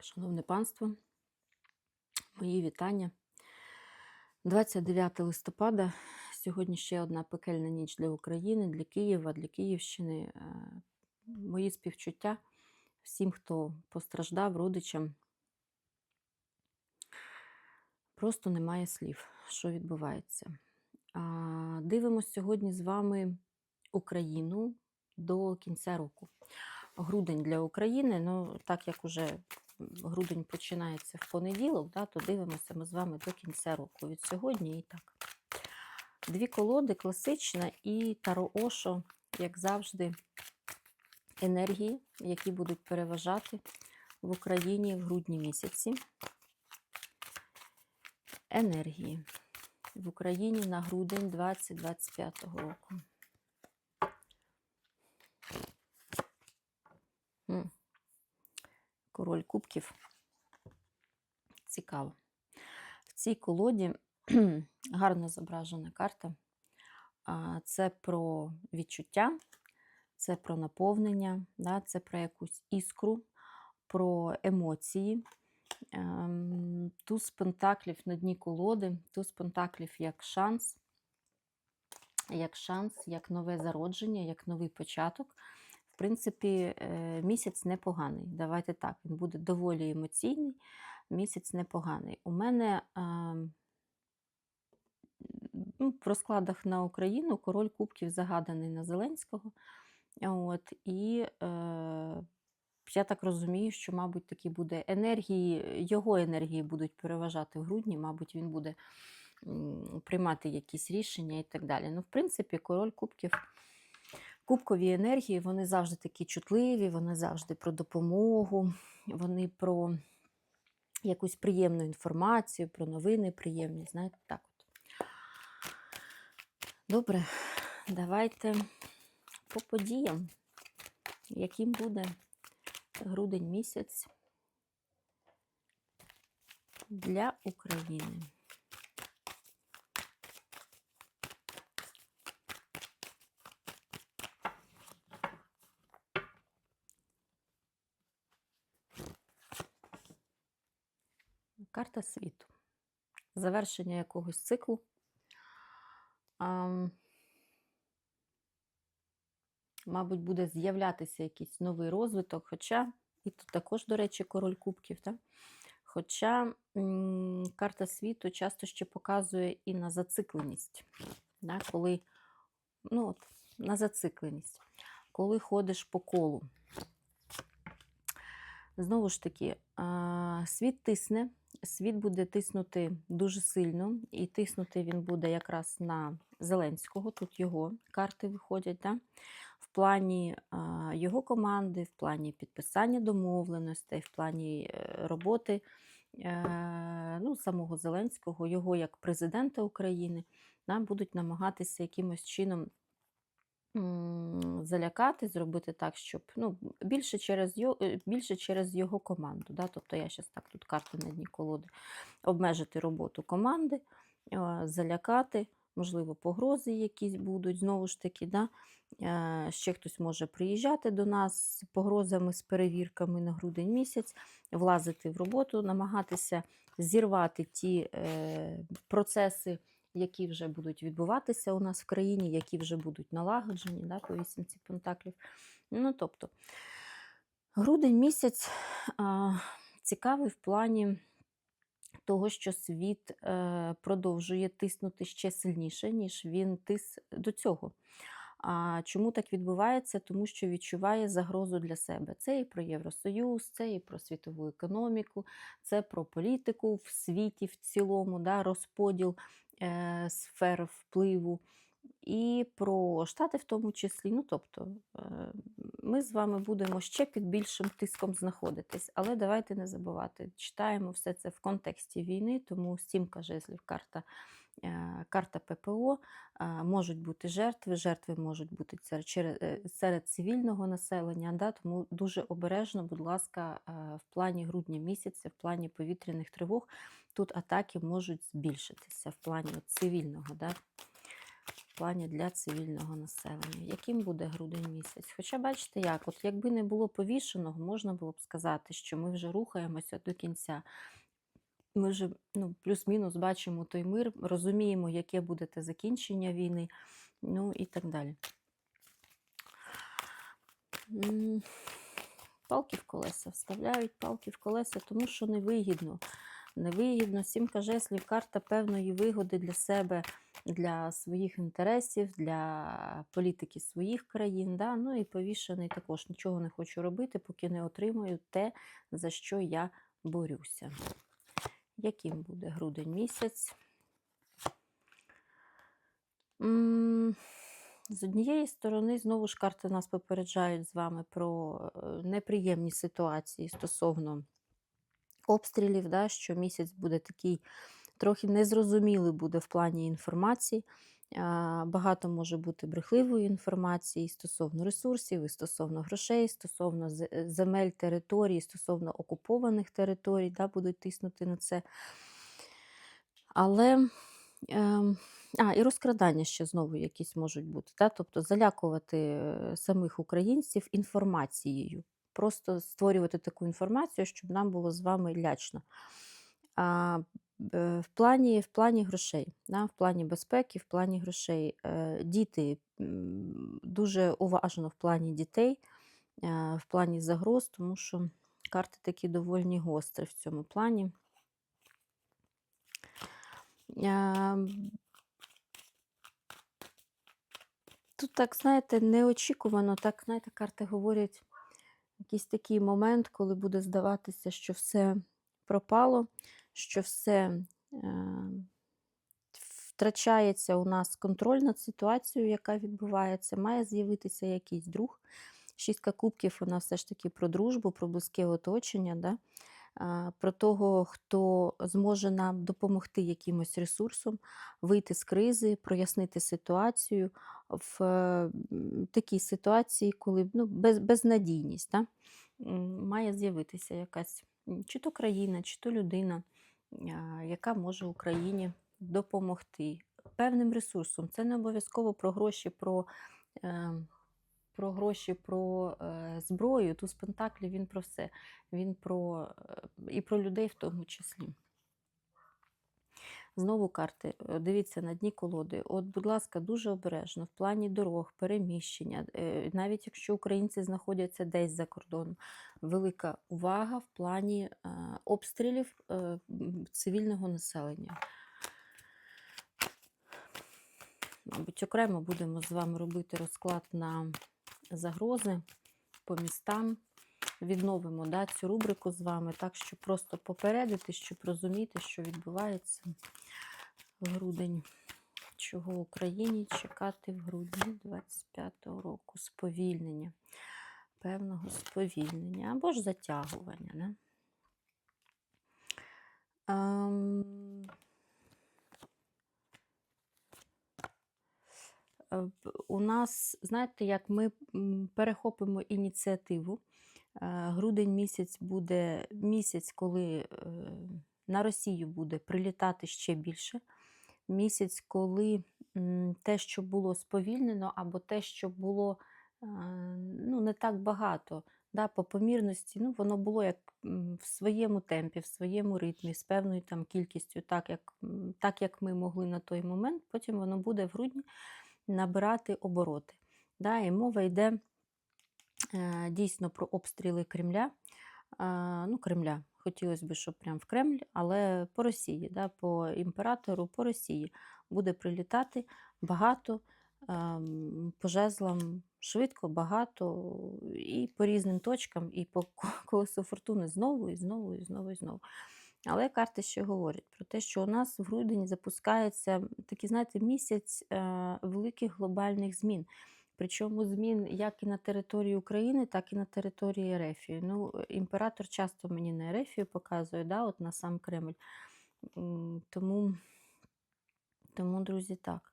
Шановне панство, мої вітання. 29 листопада. Сьогодні ще одна пекельна ніч для України, для Києва, для Київщини. Е, Мої співчуття всім, хто постраждав, родичам. Просто немає слів, що відбувається. А, Дивимось сьогодні з вами Україну до кінця року. Грудень для України, ну так як уже грудень починається в понеділок, да, то дивимося ми з вами до кінця року. Від сьогодні і так. Дві колоди класична і Таро Ошо, як завжди, енергії, які будуть переважати в Україні в грудні місяці. Енергії в Україні на грудень 2025 року. М. Король кубків. Цікаво. В цій колоді гарно зображена карта. Це про відчуття, це про наповнення, це про якусь іскру, про емоції. Ем, Туз пентаклів на дні колоди, туз пентаклів як шанс, як шанс, як нове зародження, як новий початок. Принципі, е, місяць непоганий. Давайте так, він буде доволі емоційний, місяць непоганий. У мене ну, в розкладах на Україну король кубків загаданий на Зеленського. От, І е, я так розумію, що, мабуть, такі буде енергії, його енергії будуть переважати в грудні, мабуть, він буде приймати якісь рішення і так далі. Ну, в принципі, король кубків. Кубкові енергії, вони завжди такі чутливі, вони завжди про допомогу, вони про якусь приємну інформацію, про новини приємні. Знаєте, так от. Добре, давайте по подіям, яким буде грудень місяць для України. Карта світу. Завершення якогось циклу. Ам, Мабуть, буде з'являтися якийсь новий розвиток, хоча, і тут також, до речі, король кубків. Так? Хоча м, карта світу часто ще показує і на зацикленість, да? коли, ну, от, на зацикленість, коли ходиш по колу. Знову ж таки, а, світ тисне, світ буде тиснути дуже сильно, і тиснути він буде якраз на Зеленського. Тут його карти виходять. Да? В плані його команди, в плані підписання домовленостей, в плані е, роботи е, ну, самого Зеленського, його як президента України, да, будуть намагатися якимось чином залякати, зробити так, щоб ну, більше через його, більше через його команду. Да? Тобто я зараз так тут карти на дні колоди, обмежити роботу команди, е, залякати, можливо, погрози якісь будуть. Знову ж таки, да? е, ще хтось може приїжджати до нас з погрозами, з перевірками на грудень місяць, влазити в роботу, намагатися зірвати ті е, процеси які вже будуть відбуватися у нас в країні, які вже будуть налагоджені да, по вісімці пентаклів. Ну, тобто, грудень місяць а, цікавий в плані того, що світ е, продовжує тиснути ще сильніше, ніж він тис до цього. А чому так відбувається? Тому що відчуває загрозу для себе. Це і про Євросоюз, це і про світову економіку, це про політику в світі в цілому, да, розподіл сфер впливу, і про Штати в тому числі. Ну, тобто, е, ми з вами будемо ще під більшим тиском знаходитись, але давайте не забувати, читаємо все це в контексті війни, тому сімка жезлів карта. Карта ППО, можуть бути жертви, жертви можуть бути е, серед цивільного населення, да, тому дуже обережно, будь ласка, в плані грудня місяця, в плані повітряних тривог, тут атаки можуть збільшитися в плані цивільного. Да. плані для цивільного населення. Яким буде грудень місяць? Хоча, бачите, як, от якби не було повішеного, можна було б сказати, що ми вже рухаємося до кінця. Ми вже ну, плюс-мінус бачимо той мир, розуміємо, яке буде те закінчення війни, ну і так далі. Палки в колеса вставляють палки в колеса, тому що невигідно. Невигідно. Сімка жеслів, карта певної вигоди для себе, для своїх інтересів, для політики своїх країн. Да? Ну і повішений також нічого не хочу робити, поки не отримую те, за що я борюся. Яким буде грудень місяць? З однієї сторони, знову ж карти нас попереджають з вами про е, неприємні ситуації стосовно обстрілів, да, що місяць буде такий трохи незрозумілий буде в плані інформації. Багато може бути брехливої інформації стосовно ресурсів, і стосовно грошей, стосовно е, земель, територій, стосовно окупованих територій, да, будуть тиснути на це. Але ем, а, і розкрадання ще знову якісь можуть бути. Да? Тобто залякувати е, самих українців інформацією. Просто створювати таку інформацію, щоб нам було з вами лячно. В, плані, в плані грошей, да? в плані безпеки, в плані грошей. Е, Діти дуже уважно в плані дітей, е, в плані загроз, тому що карти такі доволі гострі в цьому плані. Ем, Тут так, знаєте, неочікувано, так, знаєте, карти говорять якийсь такий момент, коли буде здаватися, що все пропало, що все е, втрачається у нас контроль над ситуацією, яка відбувається, має з'явитися якийсь друг. Шістка кубків, вона все ж таки про дружбу, про близьке оточення. Да? Про того, хто зможе нам допомогти якимось ресурсом, вийти з кризи, прояснити ситуацію в е, такій ситуації, коли ну, без, безнадійність. Да? Має з'явитися якась чи то країна, чи то людина, яка може Україні допомогти певним ресурсом. Це не обов'язково про гроші, про, е, про гроші, про е, зброю. Туз Пентаклі він про все. Він про е, і про людей в тому числі. Знову карти. Е, Дивіться на дні колоди. От, будь ласка, дуже обережно в плані дорог, переміщення, е, навіть якщо українці знаходяться десь за кордоном, велика увага в плані е, обстрілів цивільного населення. Мабуть, окремо будемо з вами робити розклад на загрози по містам. Відновимо да, цю рубрику з вами, так, щоб просто попередити, щоб розуміти, що відбувається в грудень. Чого Україні чекати в грудні 25-го року? Сповільнення, певного сповільнення або ж затягування. Не? Ем, е, у нас, знаєте, як ми перехопимо ініціативу. Е, Грудень місяць буде місяць, коли е, на Росію буде прилітати ще більше. Місяць, коли те, що було сповільнено, або те, що було е, ну, не так багато, да, по помірності, ну, воно було як в своєму темпі, в своєму ритмі, з певною там кількістю, так як, так як ми могли на той момент, потім воно буде в грудні набирати обороти. Да, і мова йде дійсно про обстріли Кремля. Ну, Кремля. Хотілося б, щоб прям в Кремль, але по Росії, да, по імператору, по Росії буде прилітати багато ем, по жезлам швидко, багато і по різним точкам, і по колесу фортуни знову, і знову, і знову, і знову. Але карти ще говорять про те, що у нас в грудень запускається такий, знаєте, місяць е, великих глобальних змін. Причому змін як і на території України, так і на території Ерефії. Ну, е, імператор часто мені на Ерефію показує, да, от на сам Кремль. Тому, тому, друзі, так.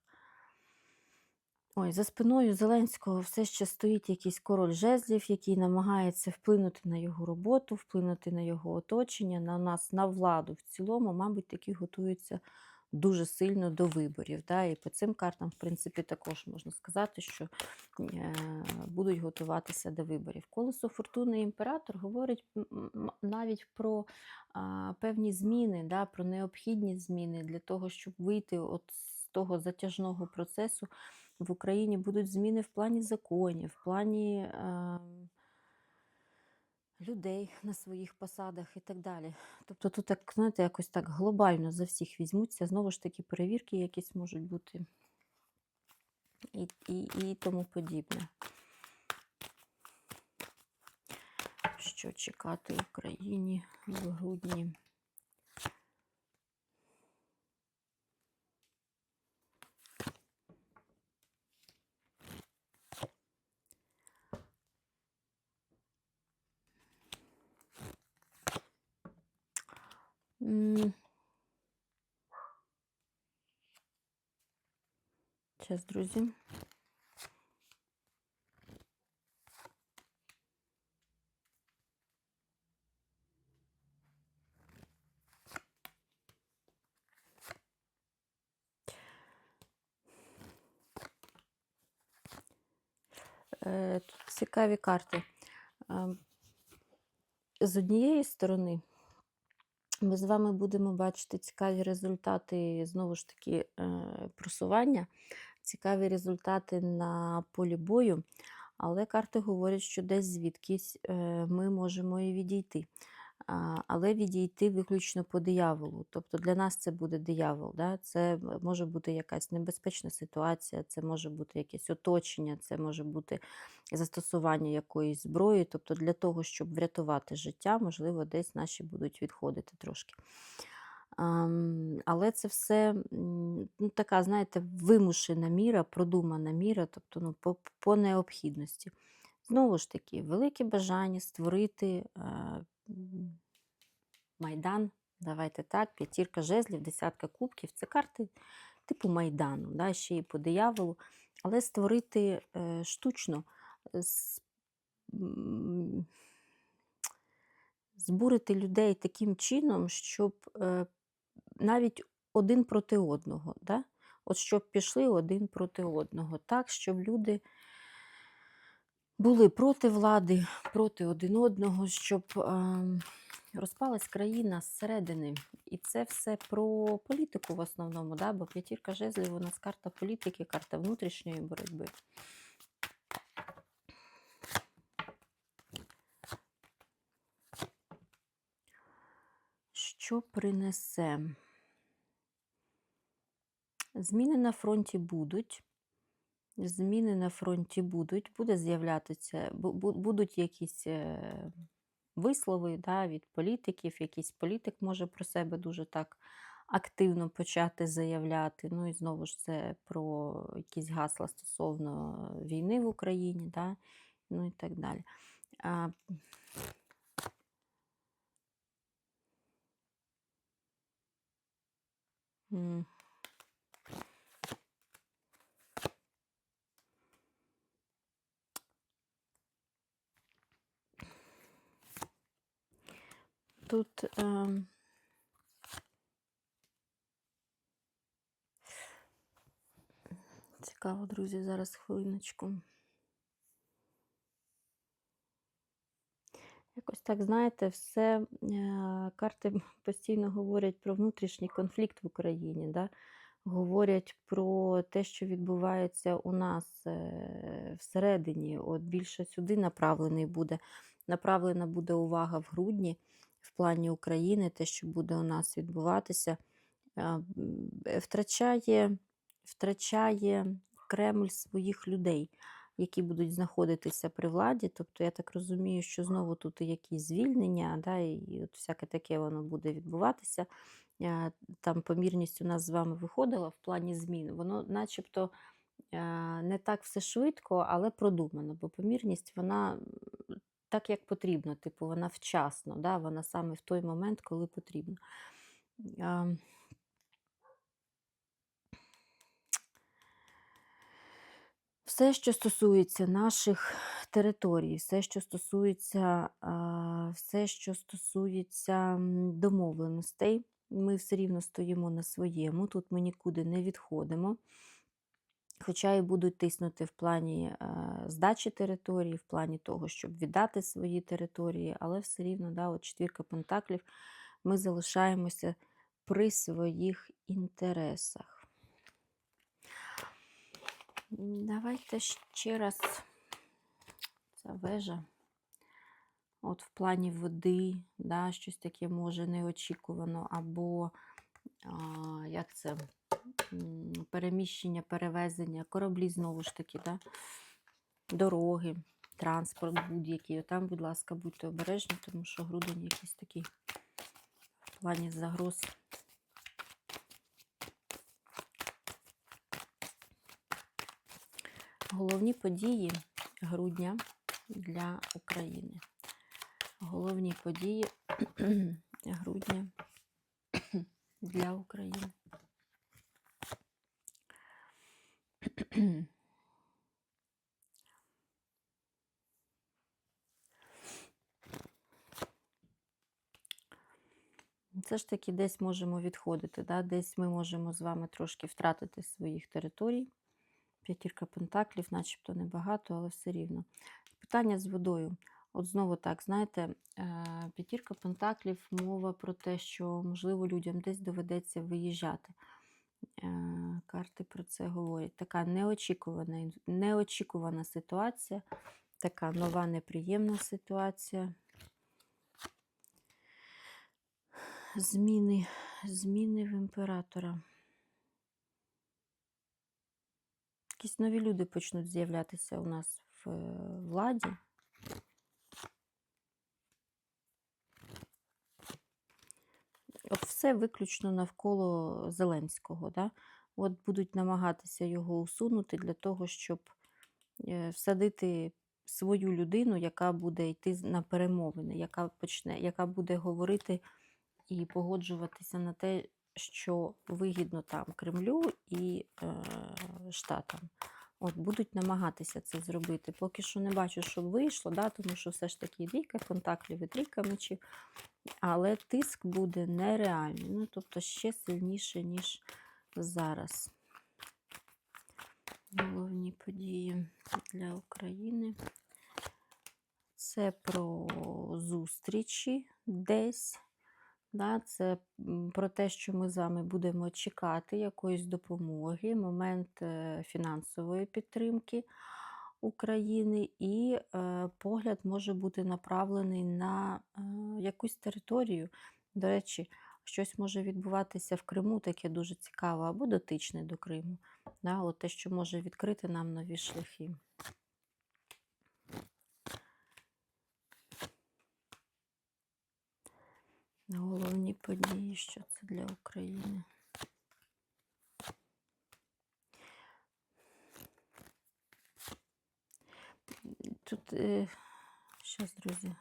Ой, за спиною Зеленського все ще стоїть якийсь король жезлів, який намагається вплинути на його роботу, вплинути на його оточення, на нас, на владу в цілому, мабуть, таки готується дуже сильно до виборів. Да? І по цим картам, в принципі, також можна сказати, що е, будуть готуватися до виборів. Колесо фортуни імператор говорить навіть про певні зміни, да? про необхідні зміни для того, щоб вийти от з того затяжного процесу. В Україні будуть зміни в плані законів, в плані. Людей на своїх посадах і так далі. Тобто тут, так, знаєте, якось так глобально за всіх візьмуться. Знову ж таки, перевірки якісь можуть бути і, і, і тому подібне. Що чекати Україні в грудні? М. Щас, друзі. Е, Тут цікаві карти. Ем, З однієї сторони, ми з вами будемо бачити цікаві результати, знову ж таки, е, просування, цікаві результати на полі бою, але карти говорять, що десь звідкись е, ми можемо і відійти. Але відійти виключно по дияволу. Тобто для нас це буде диявол. Да? Це може бути якась небезпечна ситуація, це може бути якесь оточення, це може бути застосування якоїсь зброї. Тобто для того, щоб врятувати життя, можливо, десь наші будуть відходити трошки. Але це все ну, така, знаєте, вимушена міра, продумана міра, тобто ну, по, по необхідності. Знову ж таки, велике бажання створити е, майдан. Давайте так, п'ятірка жезлів, десятка кубків це карти типу майдану, да, ще й по дияволу, але створити е, штучно, з- м, збурити людей таким чином, щоб е, навіть один проти одного, да? от щоб пішли один проти одного, так, щоб люди були проти влади, проти один одного, щоб ем, розпалась країна зсередини. І це все про політику в основному, да? бо п'ятірка жезлів у нас карта політики, карта внутрішньої боротьби. Що принесе? Зміни на фронті будуть. Зміни на фронті будуть, буде з'являтися, бу- бу- будуть якісь е, вислови да, від політиків, якийсь політик може про себе дуже так активно почати заявляти. Ну і знову ж це про якісь гасла стосовно війни в Україні, да, ну і так далі. А, м. Тут ем, цікаво, друзі, зараз хвилиночку. Якось так, знаєте, все е, карти постійно говорять про внутрішній конфлікт в Україні, да? говорять про те, що відбувається у нас е, всередині. От більше сюди направлений буде, направлена буде увага в грудні в плані України, те, що буде у нас відбуватися, е, втрачає, втрачає Кремль своїх людей які будуть знаходитися при владі. Тобто, я так розумію, що знову тут якісь звільнення, да, і от всяке таке воно буде відбуватися. Е, Там помірність у нас з вами виходила в плані змін. Воно начебто е, не так все швидко, але продумано, бо помірність вона так, як потрібно, типу, вона вчасно, да, вона саме в той момент, коли потрібно. Ем, Все, що стосується наших територій, все, що стосується, все, що стосується домовленостей, Ми все рівно стоїмо на своєму, тут ми нікуди не відходимо. Хоча і будуть тиснути в плані е, здачі території, в плані того, щоб віддати свої території, але все рівно, да, от четвірка пентаклів, ми залишаємося при своїх інтересах. Давайте ще раз ця вежа. От в плані води, да, щось таке може неочікувано, або а, як це переміщення, перевезення, кораблі знову ж таки, да, дороги, транспорт будь-який. Там, будь ласка, будьте обережні, тому що грудень якийсь такий в плані загроз. Головні події грудня для України. Головні події грудня для України. Це ж таки десь можемо відходити, да? десь ми можемо з вами трошки втратити своїх територій. П'ятірка пентаклів, начебто небагато, але все рівно. Питання з водою. От знову так, знаєте, е, п'ятірка пентаклів, мова про те, що, можливо, людям десь доведеться виїжджати. Е, Карти про це говорять. Така неочікувана, неочікувана ситуація, така нова неприємна ситуація. Зміни, зміни в імператора. Якісь нові люди почнуть з'являтися у нас в е, владі. От все виключно навколо Зеленського. Да? От будуть намагатися його усунути для того, щоб е, всадити свою людину, яка буде йти на перемовини, яка почне, яка буде говорити і погоджуватися на те, що вигідно там Кремлю і е, Штатам. От будуть намагатися це зробити. Поки що не бачу, щоб вийшло, да, тому що все ж таки двійка пентаклів і трійка мечів. Але тиск буде нереальний. Ну, тобто ще сильніше, ніж зараз. Головні події для України. Це про зустрічі десь. Да, це про те, що ми з вами будемо чекати якоїсь допомоги, момент е, фінансової підтримки України, і е, погляд може бути направлений на е, якусь територію. До речі, щось може відбуватися в Криму, таке дуже цікаве, або дотичне до Криму. Да, от те, що може відкрити нам нові шляхи. Головні події, що це для України. Тут, е, щас, друзі.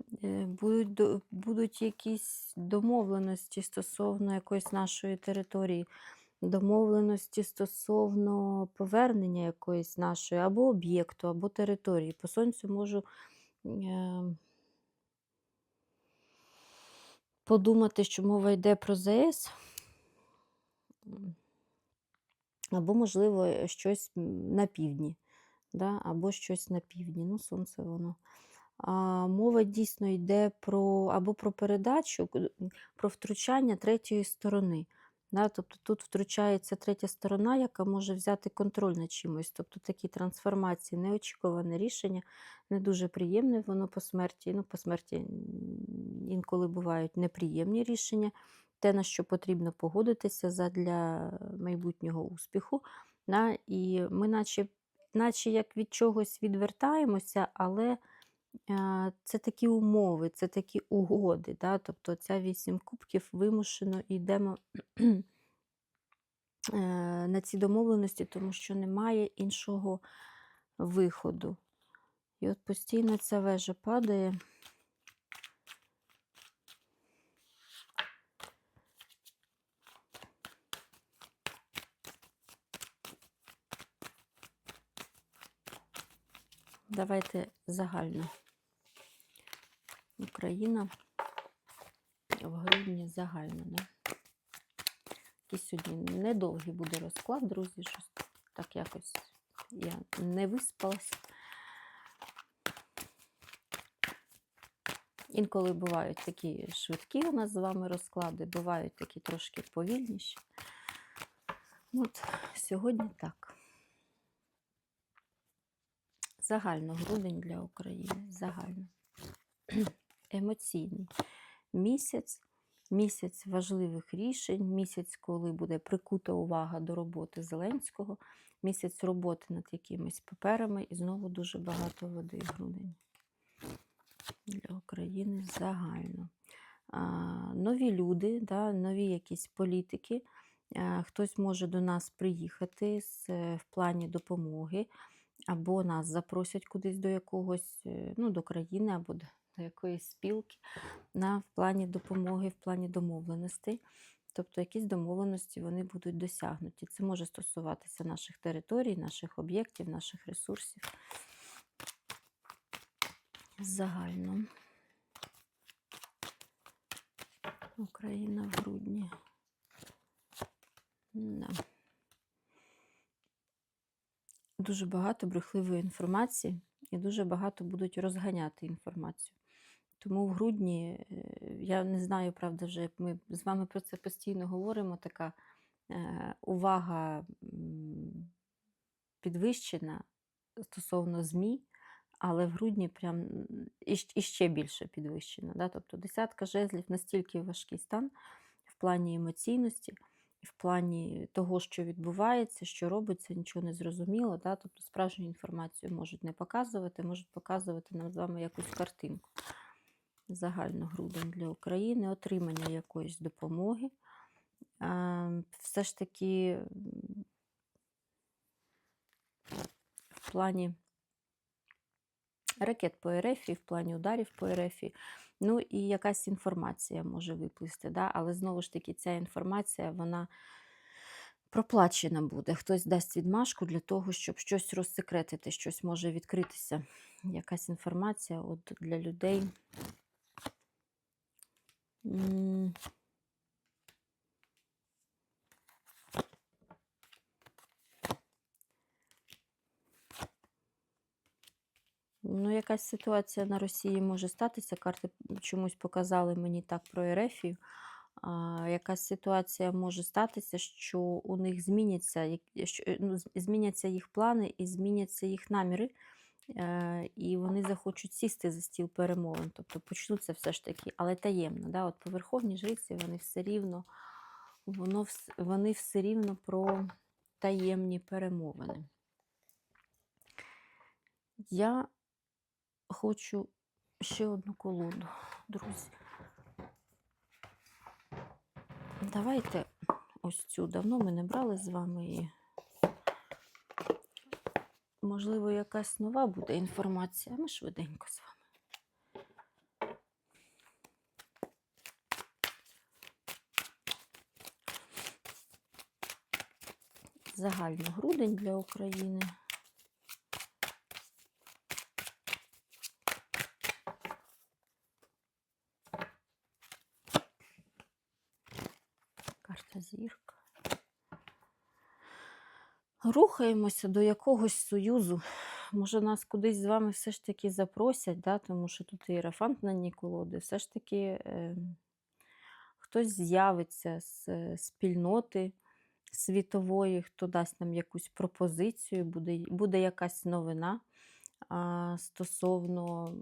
Е, Будуть, будуть якісь домовленості стосовно якоїсь нашої території, домовленості стосовно повернення якоїсь нашої або об'єкту, або території. По сонцю можу е, подумати, що мова йде про ЗС. Або, можливо, щось на півдні, да? або щось на півдні. Ну, сонце воно. Мова дійсно йде про або про передачу, про втручання третьої сторони. Да? Тобто тут втручається третя сторона, яка може взяти контроль над чимось. Тобто такі трансформації, неочікуване рішення, не дуже приємне воно по смерті. Ну, по смерті інколи бувають неприємні рішення, те, на що потрібно погодитися задля майбутнього успіху. Да? І ми, наче, наче як від чогось відвертаємося, але це такі умови, це такі угоди. Да? Тобто ця вісім кубків вимушено йдемо е, на ці домовленості, тому що немає іншого виходу. І от постійно ця вежа падає. Давайте загально. Україна в грудні загально. Да? Якийсь сьогодні недовгий буде розклад, друзі. Щось так якось я не виспалась. Інколи бувають такі швидкі у нас з вами розклади, бувають такі трошки повільніші. От сьогодні так. Загально грудень для України. Загально. Емоційний місяць, місяць важливих рішень, місяць, коли буде прикута увага до роботи Зеленського, місяць роботи над якимись паперами і знову дуже багато води грудень для України загально. А, нові люди, да, нові якісь політики. Хтось може до нас приїхати з, в плані допомоги, або нас запросять кудись до якогось, е, ну, до країни, або до, якоїсь спілки на, в плані допомоги, в плані домовленостей. Тобто якісь домовленості вони будуть досягнуті. Це може стосуватися наших територій, наших об'єктів, наших ресурсів. Загально. Україна в грудні. Да. Дуже багато брехливої інформації і дуже багато будуть розганяти інформацію. Тому в грудні, е, я не знаю, правда, вже ми з вами про це постійно говоримо, така е, увага підвищена стосовно ЗМІ, але в грудні прям м, іщ- іще більше підвищена. Да? Тобто десятка жезлів настільки важкий стан в плані емоційності, в плані того, що відбувається, що робиться, нічого не зрозуміло. Да? Тобто справжню інформацію можуть не показувати, можуть показувати нам з вами якусь картинку. Загально грудень для України, отримання якоїсь допомоги. Все ж таки в плані ракет по РФ, в плані ударів по РФ. Ну і якась інформація може виплисти, да? але знову ж таки, ця інформація, вона проплачена буде. Хтось дасть відмашку для того, щоб щось розсекретити, щось може відкритися. Якась інформація от для людей. Ну, якась ситуація на Росії може статися. Карти чомусь показали мені так про Ерефію. А, якась ситуація може статися, що у них зміняться, що, ну, зміняться їх плани і зміняться їх наміри, і вони захочуть сісти за стіл перемовин. Тобто почнуться все ж таки, але таємно. Да? От по Верховній жриці вони все рівно, воно, вони все рівно про таємні перемовини. Я хочу ще одну колоду, друзі. Давайте ось цю. Давно ми не брали з вами можливо якась нова буде інформація. Ми швиденько з вами. Загально грудень для України. Карта зірка. Рухаємося до якогось союзу. Може, нас кудись з вами все ж таки запросять, да? тому що тут іерафант на ній колоди. Все ж таки е, хтось з'явиться з е, спільноти світової, хто дасть нам якусь пропозицію, буде, буде якась новина а, стосовно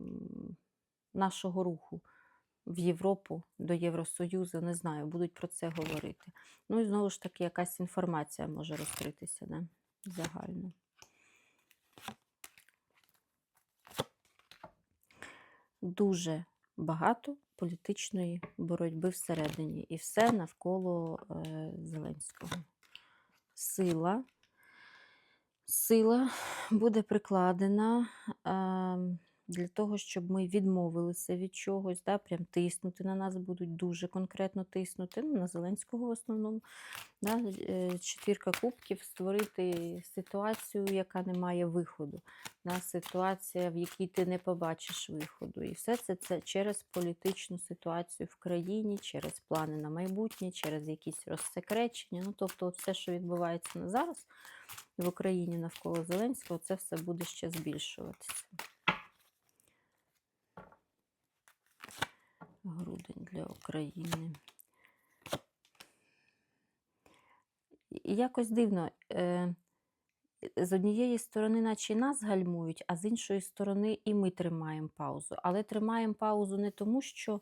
нашого руху в Європу, до Євросоюзу, не знаю, будуть про це говорити. Ну і знову ж таки, якась інформація може розкритися да? загально. Дуже багато політичної боротьби всередині, і все навколо е, Зеленського. Сила. Сила буде прикладена. Е, для того, щоб ми відмовилися від чогось, да, прям тиснути на нас будуть дуже конкретно тиснути, ну, на Зеленського в основному. Да, е, четвірка кубків створити ситуацію, яка не має виходу. Да, ситуація, в якій ти не побачиш виходу. І все це, це через політичну ситуацію в країні, через плани на майбутнє, через якісь розсекречення. Ну, тобто, все, що відбувається на зараз в Україні навколо Зеленського, це все буде ще збільшуватися. Грудень для України. Якось дивно. Е, з однієї сторони, наче нас гальмують, а з іншої сторони, і ми тримаємо паузу. Але тримаємо паузу не тому, що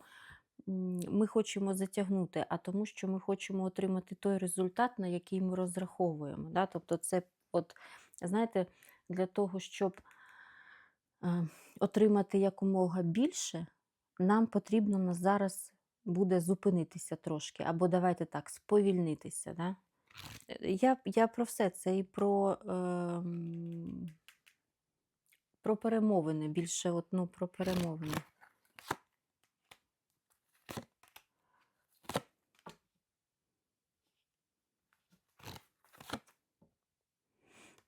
ми хочемо затягнути, а тому, що ми хочемо отримати той результат, на який ми розраховуємо. Да? Тобто, це, от, знаєте, для того, щоб е, отримати якомога більше, нам потрібно на зараз буде зупинитися трошки, або давайте так, сповільнитися. Да? Е, Я, я про все це і про, ем, про перемовини, більше от, ну, про перемовини.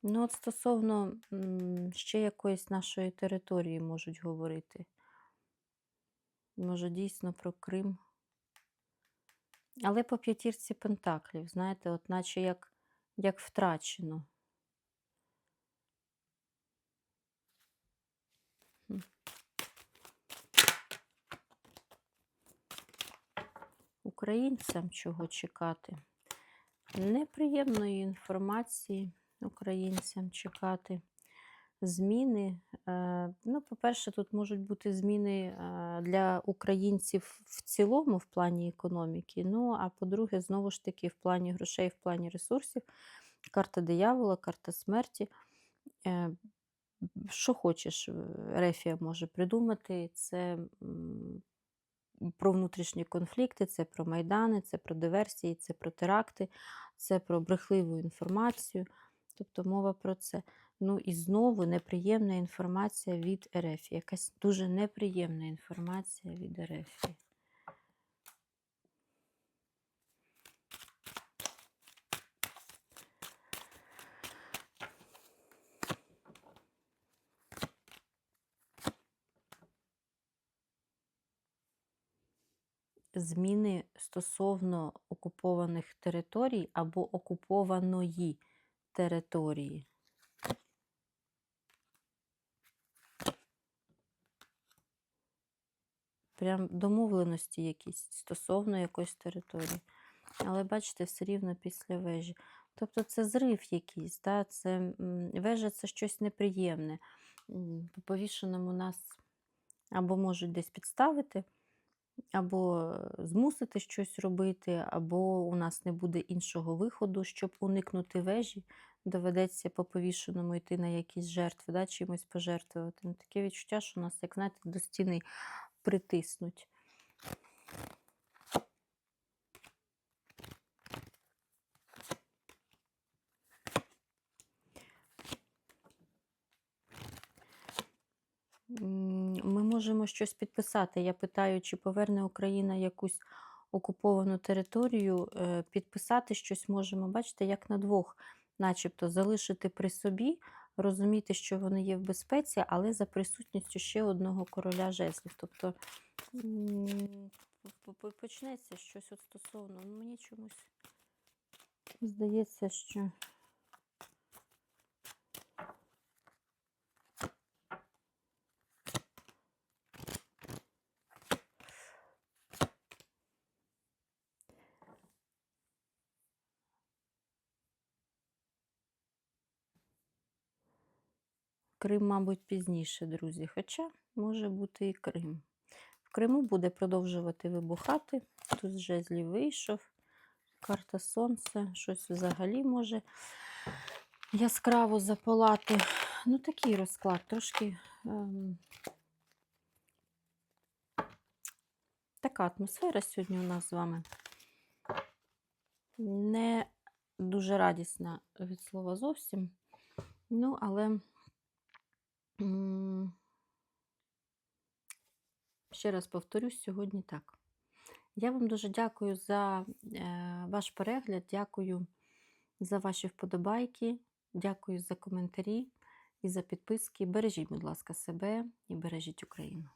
Ну, от стосовно ще якоїсь нашої території можуть говорити. Може, дійсно про Крим. Але по п'ятірці пентаклів, знаєте, от наче як, як втрачено. Українцям чого чекати? Неприємної інформації українцям чекати. Зміни. е, Ну, по-перше, тут можуть бути зміни е, для українців в цілому в плані економіки. Ну, а по-друге, знову ж таки, в плані грошей, в плані ресурсів. Карта диявола, карта смерті. Е, Що хочеш, Рефія може придумати. Це про внутрішні конфлікти, це про майдани, це про диверсії, це про теракти, це про брехливу інформацію. Тобто мова про це. Ну і знову неприємна інформація від РФ. Якась дуже неприємна інформація від РФ. Зміни стосовно окупованих територій або окупованої території. Прям домовленості якісь стосовно якоїсь території. Але бачите, все рівно після вежі. Тобто це зрив якийсь, да? це вежа це щось неприємне. По повішеному нас або можуть десь підставити, або змусити щось робити, або у нас не буде іншого виходу, щоб уникнути вежі. Доведеться по повішеному йти на якісь жертви, да? чимось пожертвувати. Ну, таке відчуття, що у нас, як знаєте, до стіни притиснуть. Ми можемо щось підписати. Я питаю, чи поверне Україна якусь окуповану територію, е, підписати щось можемо, бачите, як на двох, начебто залишити при собі, розуміти, що вони є в безпеці, але за присутністю ще одного короля жезлів. Тобто почнеться щось от стосовно. Ну, мені чомусь здається, що. Крим, мабуть, пізніше, друзі. Хоча може бути і Крим. В Криму буде продовжувати вибухати. Тут з жезлів вийшов. Карта Сонця, щось взагалі може яскраво запалати. Ну, такий розклад, трошки ем, така атмосфера сьогодні у нас з вами. Не дуже радісна від слова зовсім. Ну, але Ще раз повторюсь, сьогодні так. Я вам дуже дякую за е, ваш перегляд, дякую за ваші вподобайки, дякую за коментарі і за підписки. Бережіть, будь ласка, себе і бережіть Україну.